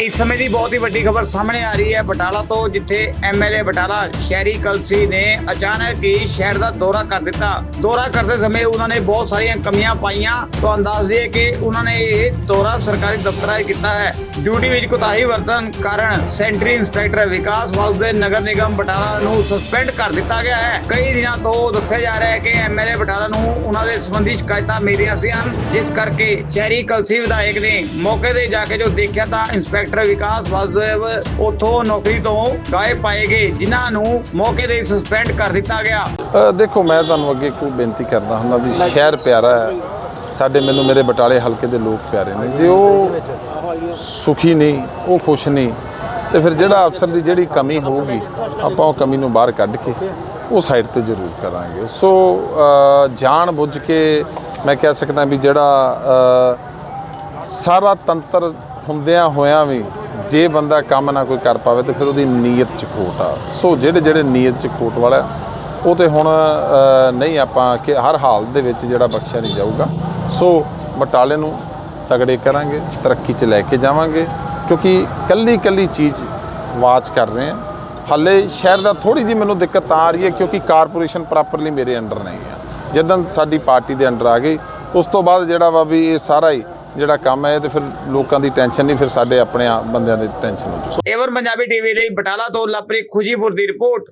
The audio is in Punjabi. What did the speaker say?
ਇਸ ਸਮੇਂ ਦੀ ਬਹੁਤ ਹੀ ਵੱਡੀ ਖਬਰ ਸਾਹਮਣੇ ਆ ਰਹੀ ਹੈ ਬਟਾਲਾ ਤੋਂ, ਜਿੱਥੇ ਐਮਐਲਏ ਬਟਾਲਾ ਸ਼ਹਿਰੀ ਕਲਸੀ ਨੇ ਅਚਾਨਕ ਹੀ ਸ਼ਹਿਰ ਦਾ ਦੌਰਾ ਕਰ ਦਿੱਤਾ। ਦੌਰਾ ਕਰਦੇ ਸਮੇਂ ਉਹਨਾਂ ਨੇ ਬਹੁਤ ਸਾਰੀਆਂ ਕਮੀਆਂ ਪਾਈਆਂ। ਤੁਹਾਨੂੰ ਦੱਸ ਦਈਏ ਕਿ ਉਹਨਾਂ ਨੇ ਇਹ ਦੌਰਾ ਸਰਕਾਰੀ ਦਫ਼ਤਰਾਂ 'ਚ ਕੀਤਾ ਹੈ। ਡਿਊਟੀ ਵਿੱਚ ਕੁਤਾਹੀ ਵਰਤਣ ਕਾਰਨ ਸੈਂਟਰੀ ਇੰਸਪੈਕਟਰ ਵਿਕਾਸ ਵਾਸੁਦੇਵ ਨਗਰ ਨਿਗਮ ਬਟਾਲਾ ਨੂੰ ਸਸਪੈਂਡ ਕਰ ਦਿੱਤਾ ਗਿਆ ਹੈ। ਕਈ ਦਿਨਾਂ ਤੋਂ ਦੱਸਿਆ ਜਾ ਰਿਹਾ ਹੈ ਕਿ ਐਮਐਲਏ ਬਟਾਲਾ ਨੂੰ ਉਹਨਾਂ ਦੇ ਸੰਬੰਧੀ ਸ਼ਿਕਾਇਤਾਂ ਮਿਲੀਆਂ ਸੀ ਹਨ। ਜਿਸ ਕਰਕੇ ਸ਼ਹਿਰੀ ਕਲਸੀ ਵਿਧਾਇਕ ਨੇ ਮੌਕੇ ਤੇ ਜਾ ਕੇ ਜੋ ਦੇਖਿਆ ਤਾਂ ਇੰਸਪੈਕਟਰ ਵਿਕਾਸ ਵਾਸੁਦੇਵ ਉੱਥੋਂ ਨੌਕਰੀ ਤੋਂ ਗਾਇਬ ਪਾਏ ਗਏ ਜਿਨ੍ਹਾਂ ਨੂੰ ਮੌਕੇ ਤੇ ਸਸਪੈਂਡ ਕਰ ਦਿੱਤਾ ਗਿਆ। ਦੇਖੋ ਮੈਂ ਤੁਹਾਨੂੰ ਅੱਗੇ ਕੋਈ ਬੇਨਤੀ ਕਰਦਾ ਹੁੰਦਾ ਵੀ ਸ਼ਹਿਰ ਪਿਆਰਾ ਹੈ। ਸਾਡੇ ਮੈਨੂੰ ਮੇਰੇ ਬਟਾਲੇ ਹਲਕੇ ਦੇ ਲੋਕ ਪਿਆਰੇ ਨੇ। ਜੇ ਉਹ ਸੁਖੀ ਨਹੀਂ ਉਹ ਖੁਸ਼ ਨਹੀਂ ਤੇ ਫਿਰ ਜਿਹੜਾ ਅਫਸਰ ਦੀ ਜਿਹੜੀ ਕਮੀ ਹੋਊਗੀ ਆਪਾਂ ਉਹ ਕਮੀ ਨੂੰ ਬਾਹਰ ਕੱਢ ਕੇ ਉਹ ਸਾਈਡ ਤੇ ਜ਼ਰੂਰ ਕਰਾਂਗੇ। ਸੋ ਜਾਣ ਬੁੱਝ ਕੇ ਮੈਂ ਕਹਿ ਸਕਦਾ ਵੀ ਜਿਹੜਾ ਸਾਰਾ ਤੰਤਰ ਹੁੰਦਿਆਂ ਹੋਇਆਂ ਵੀ ਜੇ ਬੰਦਾ ਕੰਮ ਨਾ ਕੋਈ ਕਰ ਪਾਵੇ ਤੇ ਫਿਰ ਉਹਦੀ ਨੀਅਤ ਚ ਖੋਟ ਆ। ਸੋ ਜਿਹੜੇ ਜਿਹੜੇ ਨੀਅਤ ਚ ਖੋਟ ਵਾਲਾ ਉਹ ਤੇ ਹੁਣ ਨਹੀਂ ਆਪਾਂ ਕਿ ਹਰ ਹਾਲ ਦੇ ਵਿੱਚ ਜਿਹੜਾ ਬਖਸ਼ਿਆ ਨਹੀਂ ਜਾਊਗਾ। ਸੋ ਬਟਾਲੇ ਨੂੰ ਤਗੜੇ ਕਰਾਂਗੇ, ਤਰੱਕੀ ਚ ਲੈ ਕੇ ਜਾਵਾਂਗੇ, ਕਿਉਂਕਿ ਕੱਲੀ ਕੱਲੀ ਚੀਜ਼ ਵਾਚ ਕਰ ਰਹੇ ਹਾਂ। ਹਾਲੇ ਸ਼ਹਿਰ ਦਾ ਥੋੜੀ ਜਿਹੀ ਮੈਨੂੰ ਦਿੱਕਤ ਤਾਂ ਆ ਰਹੀ ਹੈ, ਕਿਉਂਕਿ ਕਾਰਪੋਰੇਸ਼ਨ ਪ੍ਰੋਪਰਲੀ ਮੇਰੇ ਅੰਡਰ ਨਹੀਂ ਹੈ। ਜਦੋਂ ਸਾਡੀ ਪਾਰਟੀ ਦੇ ਅੰਡਰ ਆ ਗਈ, ਉਸ ਤੋਂ ਬਾਅਦ ਜਿਹੜਾ ਵਾ ਵੀ ਇਹ ਸਾਰਾ ਹੀ ਜਿਹੜਾ ਕੰਮ ਹੈ ਇਹ ਤੇ ਫਿਰ ਲੋਕਾਂ ਦੀ ਟੈਨਸ਼ਨ ਨਹੀਂ, ਫਿਰ ਸਾਡੇ ਆਪਣੇ ਬੰਦਿਆਂ ਦੀ ਟੈਨਸ਼ਨ ਹੋ ਜੂ। ਏਵਰ ਪੰਜਾਬੀ ਟੀਵੀ ਲਈ ਬਟਾਲਾ ਤੋਂ ਲਵਪ੍ਰੀਤ ਖੁਸ਼ੀਪੁਰ ਦੀ ਰਿਪੋਰਟ।